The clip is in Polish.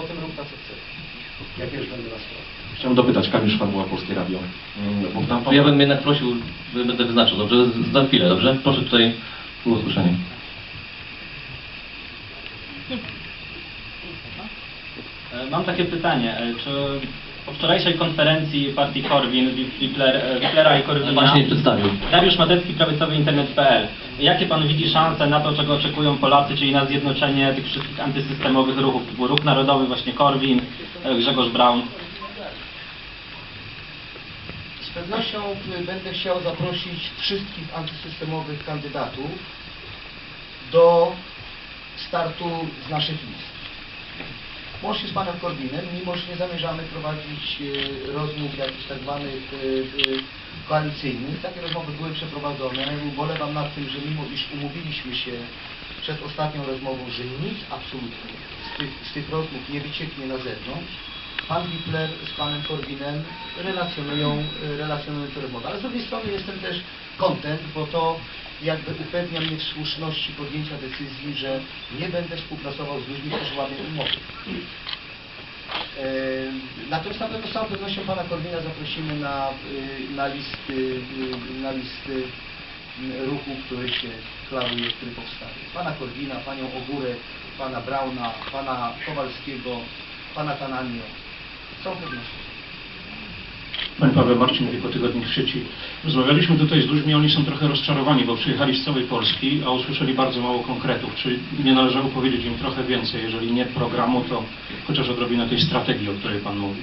potem rób ta co chcesz. Jak już będę na sprawie. Chciałem dopytać, Kamiusz Fabuła, Polskie Radio. Mm, Bo tam To ja bym jednak prosił, będę wyznaczył, dobrze? Za chwilę, dobrze? Proszę tutaj o usłyszenie. Mam takie pytanie, e, czy po wczorajszej konferencji partii Korwin, Wipler- e, Wiplera i Korwina, Pan się nie przedstawił. Dariusz Madecki, prawicowy internet.pl. Jakie pan widzi szanse na to, czego oczekują Polacy, czyli na zjednoczenie tych wszystkich antysystemowych ruchów, typu Ruch Narodowy, właśnie Korwin, e, Grzegorz Braun? Z pewnością y, będę chciał zaprosić wszystkich antysystemowych kandydatów do startu z naszych list. Łącznie z panem Korwinem, mimo że nie zamierzamy prowadzić y, rozmów jakichś tak zwanych y, y, koalicyjnych, takie rozmowy były przeprowadzone. Ubolewam nad tym, że mimo iż umówiliśmy się przed ostatnią rozmową, że nic absolutnie z tych, z tych rozmów nie wycieknie na zewnątrz, pan Wipler z panem Korwinem relacjonują, relacjonują te rozmowy. Ale z drugiej strony jestem też kontent, bo to jakby upewnia mnie w słuszności podjęcia decyzji, że nie będę współpracował z ludźmi, którzy łamią umowy. Na pewno z całą pewnością pana Korwina zaprosimy na, y, na listy, y, na listy ruchu, który się klaruje, który powstaje. Pana Korwina, panią Ogórek, pana Brauna, pana Kowalskiego, pana Tananio. Z całą pewnością. Panie Paweł Marcin, Wieko Tygodnik w sieci. Rozmawialiśmy tutaj z ludźmi, oni są trochę rozczarowani, bo przyjechali z całej Polski, a usłyszeli bardzo mało konkretów. Czy nie należało powiedzieć im trochę więcej, jeżeli nie programu, to chociaż odrobinę tej strategii, o której Pan mówi?